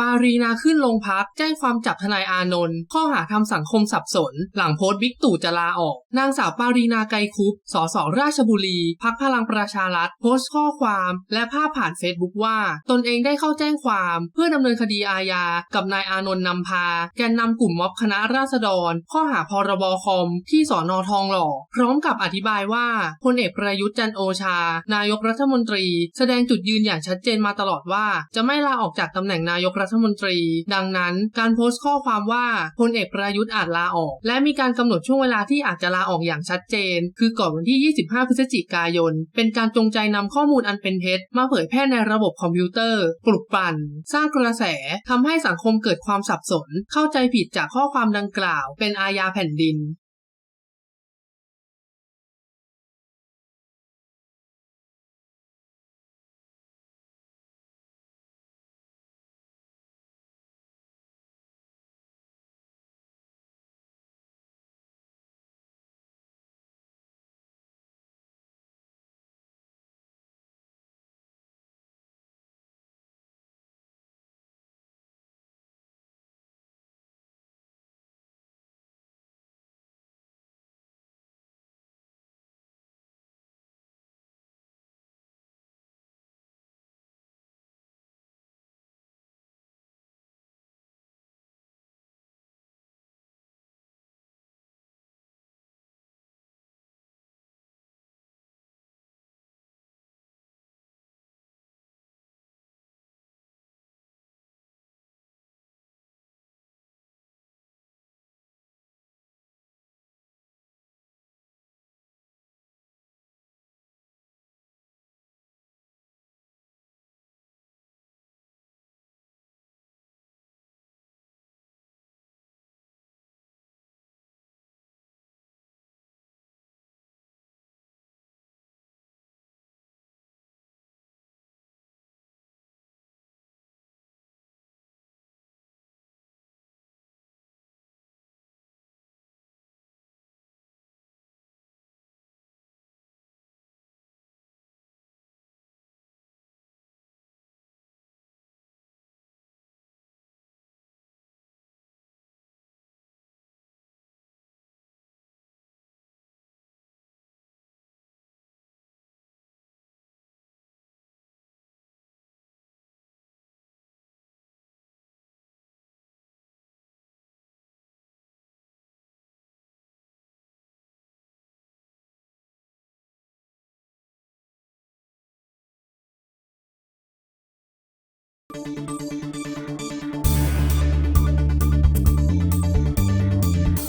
ปารีนาขึ้นโรงพัก แจ้งความจับทนายอานนท์ข้อหาทำสังคมสับสน หลังโพสต์บิ๊กตู่จะลาออก นางสาวปารีนาไกรคุปสสราชบุรีพักพลังประชารัฐโพสต์ข้อความ และภาพผ่านเฟซบุ๊กว่า ตนเองได้เข้าแจ้งความ เพื่อดำเนินคดีอาญา กับนายอานนท์นำพา แกนนำกลุ่มม็อบคณะราษฎร ข้อหาพรบคอมที่สอนอทองหล่อ พร้อมกับอธิบายว่าพลเอกประยุทธ์จันโอชา นายกรัฐมนตรี แสดงจุดยืนอย่างชัดเจนมาตลอดว่า จะไม่ลาออกจากตำแหน่งนายกรัฐมนตรี ดังนั้น การโพสต์ข้อความว่าพลเอกประยุทธ์อาจลาออก และมีการกำหนดช่วงเวลาที่อาจจะลาออกอย่างชัดเจน คือก่อนวันที่ 25 พฤศจิกายน เป็นการจงใจนำข้อมูลอันเป็นเท็จ มาเผยแพร่ในระบบคอมพิวเตอร์ ปลุกปั่น สร้างกระแสทำให้สังคมเกิดความสับสน เข้าใจผิดจากข้อความดังกล่าว เป็นอาญาแผ่นดิน